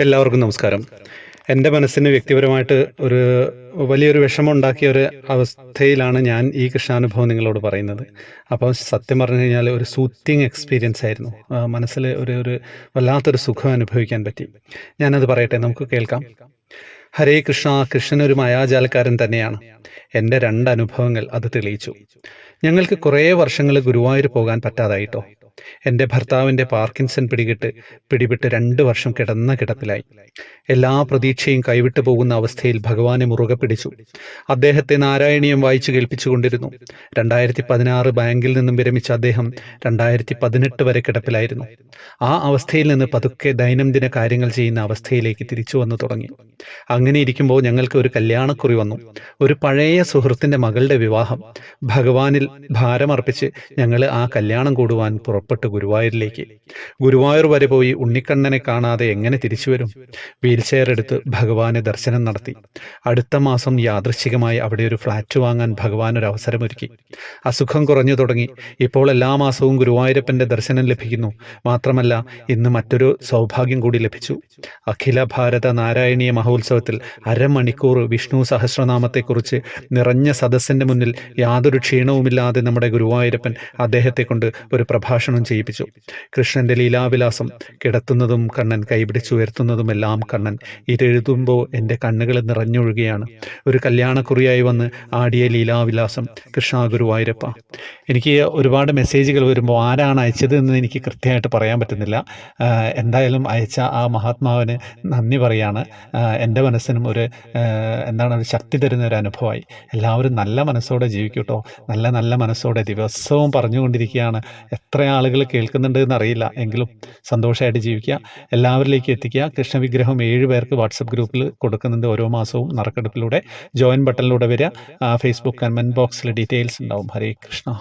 എല്ലാവർക്കും നമസ്കാരം. എന്റെ മനസ്സിന് വ്യക്തിപരമായിട്ട് ഒരു വലിയൊരു വിഷമമുണ്ടാക്കിയ ഒരു അവസ്ഥയിലാണ് ഞാൻ ഈ കൃഷ്ണാനുഭവം നിങ്ങളോട് പറയുന്നത്. അപ്പോൾ സത്യം പറഞ്ഞു കഴിഞ്ഞാൽ ഒരു സൂത്തിങ് എക്സ്പീരിയൻസ് ആയിരുന്നു. മനസ്സിൽ ഒരു ഒരു വല്ലാത്തൊരു സുഖം അനുഭവിക്കാൻ പറ്റി. ഞാനത് പറയട്ടെ നമുക്ക് കേൾക്കാം. ഹരേ കൃഷ്ണ കൃഷ്ണൻ ഒരു മായാജാലക്കാരൻ തന്നെയാണ്. എന്റെ രണ്ട് അനുഭവങ്ങൾ അത് തെളിയിച്ചു. ഞങ്ങൾക്ക് കുറേ വർഷങ്ങൾ ഗുരുവായൂർ പോകാൻ പറ്റാതായിട്ടോ? എന്റെ ഭർത്താവിന്റെ പാർക്കിൻസൺ പിടികിട്ട് പിടിപെട്ട് രണ്ട് വർഷം കിടന്ന കിടപ്പിലായി. എല്ലാ പ്രതീക്ഷയും കൈവിട്ടു പോകുന്ന അവസ്ഥയിൽ ഭഗവാനെ മുറുകെ പിടിച്ചു. അദ്ദേഹത്തെ നാരായണീയം വായിച്ചു കേൾപ്പിച്ചുകൊണ്ടിരുന്നു. രണ്ടായിരത്തി പതിനാറ് ബാങ്കിൽ നിന്നും വിരമിച്ച അദ്ദേഹം രണ്ടായിരത്തി പതിനെട്ട് വരെ കിടപ്പിലായിരുന്നു. ആ അവസ്ഥയിൽ നിന്ന് പതുക്കെ ദൈനംദിന കാര്യങ്ങൾ ചെയ്യുന്ന അവസ്ഥയിലേക്ക് തിരിച്ചു വന്നു തുടങ്ങി. അങ്ങനെ ഇരിക്കുമ്പോൾ ഞങ്ങൾക്ക് ഒരു കല്യാണക്കുറി വന്നു. ഒരു പഴയ സുഹൃത്തിന്റെ മകളുടെ വിവാഹം. ഭഗവാനിൽ ഭാരമർപ്പിച്ച് ഞങ്ങൾ ആ കല്യാണം കൂടുവാൻ പുറപ്പെട്ടു. ഗുരുവായൂരിലേക്ക്. ഗുരുവായൂർ വരെ പോയി ഉണ്ണിക്കണ്ണനെ കാണാതെ എങ്ങനെ തിരിച്ചു വരും? വീൽചെയർ എടുത്ത് ഭഗവാനെ ദർശനം നടത്തി. അടുത്ത മാസം യാദൃശ്ചികമായി അവിടെ ഒരു ഫ്ലാറ്റ് വാങ്ങാൻ ഭഗവാൻ ഒരു അവസരമൊരുക്കി. അസുഖം കുറഞ്ഞു തുടങ്ങി. ഇപ്പോൾ എല്ലാ മാസവും ഗുരുവായൂരപ്പന്റെ ദർശനം ലഭിക്കുന്നു. മാത്രമല്ല ഇന്ന് മറ്റൊരു സൗഭാഗ്യം കൂടി ലഭിച്ചു. അഖില ഭാരത നാരായണീയ മഹോത്സവത്തിൽ അരമണിക്കൂർ വിഷ്ണു സഹസ്രനാമത്തെക്കുറിച്ച് നിറഞ്ഞ സദസ്സിന്റെ മുന്നിൽ യാതൊരു ക്ഷീണവുമില്ലാതെ നമ്മുടെ ഗുരുവായൂരപ്പൻ അദ്ദേഹത്തെ കൊണ്ട് ഒരു പ്രഭാഷണം ചെയ്യിപ്പിച്ചു. കൃഷ്ണന്റെ ലീലാവിലാസം കിടത്തുന്നതും കണ്ണൻ കൈപിടിച്ചുയർത്തുന്നതുമെല്ലാം കണ്ണൻ ഇതെഴുതുമ്പോൾ എന്റെ കണ്ണുകൾ നിറഞ്ഞൊഴുകയാണ്. ഒരു കല്യാണക്കുറിയായി വന്ന് ആടിയ ലീലാവിലാസം കൃഷ്ണ ഗുരുവായൂരപ്പ എനിക്ക് ഒരുപാട് മെസ്സേജുകൾ വരുമ്പോൾ ആരാണ് അയച്ചത് എന്ന് എനിക്ക് കൃത്യമായിട്ട് പറയാൻ പറ്റുന്നില്ല. എന്തായാലും അയച്ച ആ മഹാത്മാവിന് നന്ദി പറയാണ്. എന്റെ മനസ്സിനും ഒരു എന്താണ് ഒരു ശക്തി തരുന്ന ഒരു അനുഭവമായി. എല്ലാവരും നല്ല മനസ്സോടെ ജീവിക്കൂട്ടോ നല്ല നല്ല മനസ്സോടെ ദിവസവും പറഞ്ഞുകൊണ്ടിരിക്കുകയാണ്. എത്ര ആളുകൾ കേൾക്കുന്നുണ്ട് എന്നറിയില്ല. എങ്കിലും സന്തോഷമായിട്ട് ജീവിക്കുക. എല്ലാവരിലേക്കും എത്തിക്കുക. കൃഷ്ണവിഗ്രഹം ഏഴ് പേർക്ക് വാട്സപ്പ് ഗ്രൂപ്പിൽ കൊടുക്കുന്നുണ്ട് ഓരോ മാസവും നറുക്കെടുപ്പിലൂടെ. ജോയിൻ ബട്ടണിലൂടെ വരിക. ഫേസ്ബുക്ക് കമന്റ് ബോക്സിൽ ഡീറ്റെയിൽസ് ഉണ്ടാവും. ഹരേ കൃഷ്ണ.